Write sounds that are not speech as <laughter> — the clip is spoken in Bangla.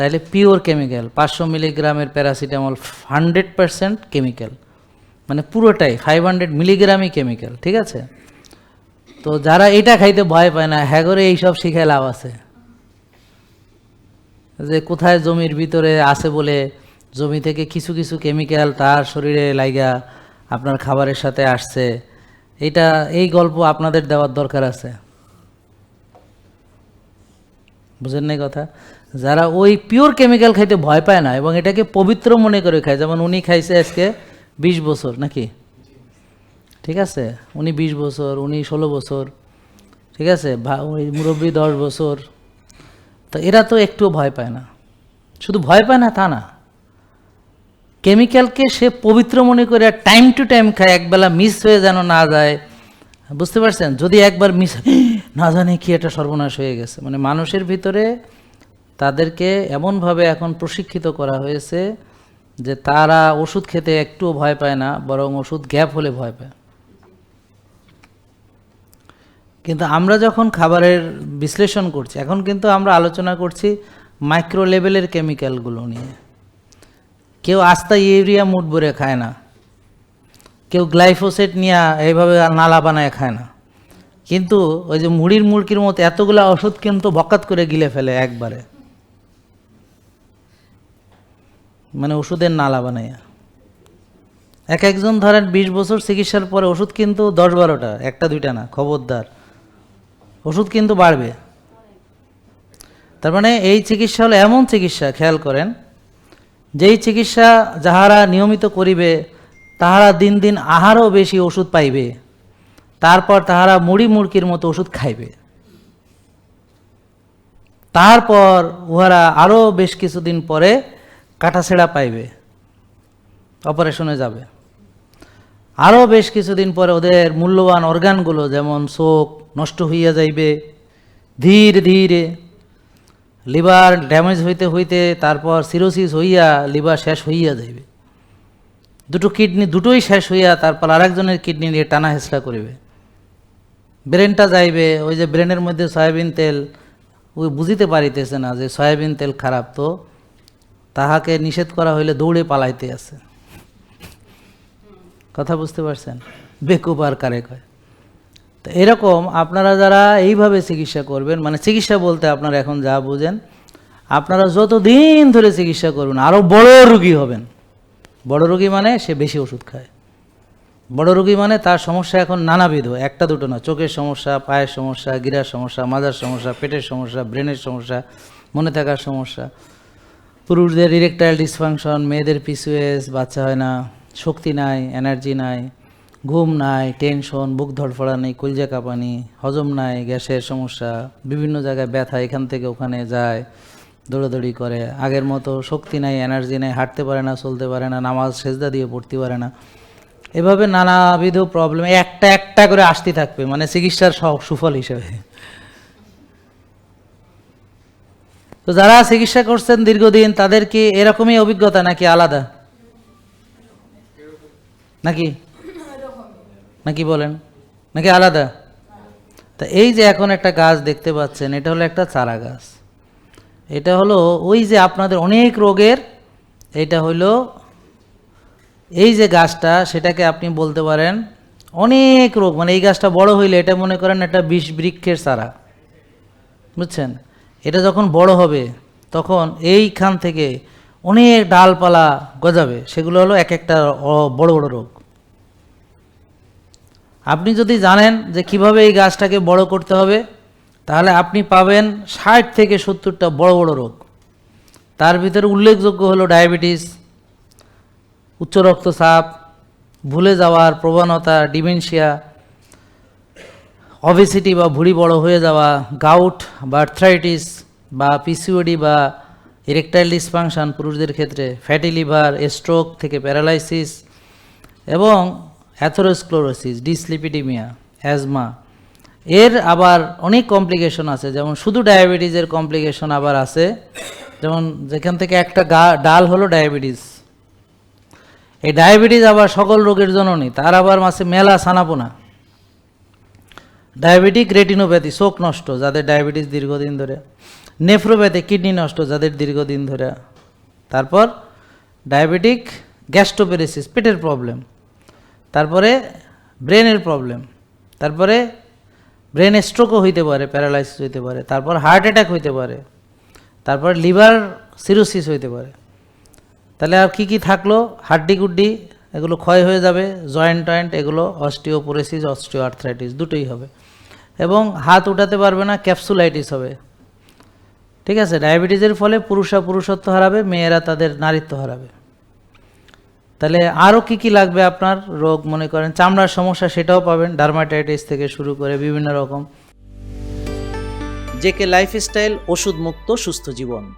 তাহলে পিওর কেমিক্যাল পাঁচশো মিলিগ্রামের প্যারাসিটামল হান্ড্রেড পারসেন্ট কেমিক্যাল মানে পুরোটাই ফাইভ হান্ড্রেড মিলিগ্রামই কেমিক্যাল ঠিক আছে? তো যারা এটা খাইতে ভয় পায় না হ্যাঁ করে এইসব শিখে লাভ আছে। যে কোথায় জমির ভিতরে আছে বলে জমি থেকে কিছু কিছু কেমিক্যাল তার শরীরে লাইগা আপনার খাবারের সাথে আসছে, এটা, এই গল্প আপনাদের দেওয়ার দরকার আছে। বুঝেন নাই কথা? যারা ওই পিওর কেমিক্যাল খাইতে ভয় পায় না এবং এটাকে পবিত্র মনে করে খায়, যেমন উনি খাইছে আজকে বিশ বছর, নাকি? ঠিক আছে? উনি বিশ বছর, উনি ষোলো বছর, ঠিক আছে? মুরব্বী দশ বছর। তো এরা তো একটুও ভয় পায় না। শুধু ভয় পায় না, তা না। কেমিক্যালকে সে পবিত্র মনে করে টাইম টু টাইম খায়, একবেলা মিস হয়ে যেন না যায়। বুঝতে পারছেন? যদি একবার মিস <gasps> না জানে কি এটা সর্বনাশ হয়ে গেছে। মানে মানুষের ভিতরে তাদেরকে এমনভাবে এখন প্রশিক্ষিত করা হয়েছে যে তারা ওষুধ খেতে একটুও ভয় পায় না, বরং ওষুধ গ্যাপ হলে ভয় পায়। কিন্তু আমরা যখন খাবারের বিশ্লেষণ করছি, এখন কিন্তু আমরা আলোচনা করছি মাইক্রো লেভেলের কেমিক্যালগুলো নিয়ে। কেউ আস্তা ইউরিয়া মুট ভরে খায় না, কেউ গ্লাইফোসেট নিয়ে এইভাবে নালা বানায় খায় না। কিন্তু ওই যে মুড়ির মুড়কির মতো এতগুলা ওষুধ কিন্তু বকাত করে গিলে ফেলে একবারে। মানে ওষুধের নালা বানাইয়া। এক একজন ধরেন বিশ বছর চিকিৎসার পরে ওষুধ কিন্তু দশ বারোটা, একটা, দুইটা না, খবরদার। ওষুধ কিন্তু বাড়বে। তার মানে এই চিকিৎসা হলো এমন চিকিৎসা, খেয়াল করেন, যেই চিকিৎসা যাহারা নিয়মিত করিবে, তাহারা দিন দিন আহারও বেশি ওষুধ পাইবে। তারপর তাহারা মুড়ি মুড়কির মতো ওষুধ খাইবে। তারপর উহারা আরও বেশ কিছুদিন পরে কাটাছেড়া পাইবে অপারেশনে যাবে। আরও বেশ কিছুদিন পরে ওদের মূল্যবান অর্গানগুলো যেমন চোখ নষ্ট হইয়া যাইবে, ধীরে ধীরে লিভার ড্যামেজ হইতে হইতে তারপর সিরোসিস হইয়া লিভার শেষ হইয়া যাইবে। দুটো কিডনি দুটোই শেষ হইয়া তারপর আরেকজনের কিডনি নিয়ে টানা হেঁচড়া করিবে। ব্রেনটা যাইবে, ওই যে ব্রেনের মধ্যে সয়াবিন তেল, ওই বুঝিতে পারিতেছে না যে সয়াবিন তেল খারাপ, তো তাহাকে নিষেধ করা হইলে দৌড়ে পালাইতে আছে। কথা বুঝতে পারছেন? বেকুব আর কারে কয়। তো এরকম আপনারা যারা এইভাবে চিকিৎসা করবেন মানে চিকিৎসা বলতে আপনারা এখন যা বুঝেন, আপনারা যতদিন ধরে চিকিৎসা করবেন আরও বড় রুগী হবেন। বড় রুগী মানে সে বেশি ওষুধ খায়। বড় রুগী মানে তার সমস্যা এখন নানাবিধ একটা দুটো না চোখের সমস্যা, পায়ের সমস্যা, গিরার সমস্যা, মাজার সমস্যা, পেটের সমস্যা, ব্রেনের সমস্যা, মনে থাকার সমস্যা। পুরুষদের ইরেকটাইল ডিসফাংশন মেয়েদের পিসিএস বাচ্চা হয় না, শক্তি নাই এনার্জি নাই, ঘুম নাই টেনশন বুক ধড়ফড়া নেই, কলজা কাঁপানি হজম নাই, গ্যাসের সমস্যা, বিভিন্ন জায়গায় ব্যথা, এখান থেকে ওখানে যায়, দৌড়াদৌড়ি করে। আগের মতো শক্তি নাই এনার্জি নাই, হাঁটতে পারে না, চলতে পারে না, নামাজ সেজদা দিয়ে পড়তে পারে না। এভাবে নানাবিধ প্রবলেম একটা একটা করে আসতে থাকবে মানে চিকিৎসার সুফল হিসেবে। তো যারা চিকিৎসা করছেন দীর্ঘদিন তাদের কি এরকমই অভিজ্ঞতা নাকি আলাদা? নাকি? নাকি বলেন? নাকি আলাদা? তা এই যে এখন একটা গাছ দেখতে পাচ্ছেন, এটা হলো একটা চারা গাছ। এটা হলো ওই যে আপনাদের অনেক রোগের, এটা হলো এই যে গাছটা, সেটাকে আপনি বলতে পারেন অনেক রোগ। মানে এই গাছটা বড় হইলে এটা মনে করেন একটা বিষ বৃক্ষের চারা। বুঝছেন? এটা যখন বড় হবে, তখন এইখান থেকে অনেক ডালপালা গজাবে। সেগুলো হলো এক একটা বড় বড় রোগ। আপনি যদি জানেন যে কীভাবে এই গাছটাকে বড় করতে হবে, তাহলে আপনি পাবেন ষাট থেকে সত্তরটা বড় বড় রোগ। তার ভিতরে উল্লেখযোগ্য হলো ডায়াবেটিস, উচ্চ রক্তচাপ, ভুলে যাওয়ার প্রবণতা, ডিমেনশিয়া অবেসিটি বা ভুঁড়ি বড় হয়ে যাওয়া গাউট বা আর্থ্রাইটিস বা পিসিওডি বা ইরেকটাইল ডিসফাংশন পুরুষদের ক্ষেত্রে ফ্যাটি লিভার স্ট্রোক থেকে প্যারালাইসিস এবং অ্যাথোরোস্ক্লোরোসিস ডিসলিপিডিমিয়া অ্যাজমা এর আবার অনেক কমপ্লিকেশন আছে, যেমন শুধু ডায়াবেটিসের কমপ্লিকেশন আবার আছে, যেমন যেখান থেকে একটা গা, ডাল হলো ডায়াবেটিস এই ডায়াবেটিস আবার সকল রোগের জননী, তার আবার মাসে মেলা সানাপোনা ডায়াবেটিক রেটিনোপ্যাথি, শোক নষ্ট, যাদের ডায়াবেটিস দীর্ঘদিন ধরে। নেফ্রোপ্যাথি, কিডনি নষ্ট, যাদের দীর্ঘদিন ধরে। তারপর ডায়াবেটিক গ্যাস্ট্রোপেরেসিস, পেটের প্রবলেম। তারপরে ব্রেনের প্রবলেম। তারপরে ব্রেন স্ট্রোকও হইতে পারে, প্যারালাইসিস হইতে পারে। তারপর হার্ট অ্যাটাক হইতে পারে। তারপর লিভার সিরোসিস হইতে পারে। তাহলে আর কি কি থাকল? হাড্ডি গুড্ডি এগুলো ক্ষয় হয়ে যাবে, জয়েন্ট টয়েন্ট এগুলো অস্টিওপোরেসিস অস্টিও আর্থ্রাইটিস দুটোই হবে। এবং হাত উঠাতে পারবে না, ক্যাপসুলাইটিস হবে। ঠিক আছে? ডায়াবেটিসের ফলে পুরুষরা পুরুষত্ব হারাবে, মেয়েরা তাদের নারীত্ব হারাবে। তাহলে আরও কি কি লাগবে আপনার রোগ মনে করেন? চামড়ার সমস্যা সেটাও পাবেন, ডার্মাটাইটিস থেকে শুরু করে বিভিন্ন রকম। জেকে লাইফস্টাইল ওষুধ মুক্ত সুস্থ জীবন।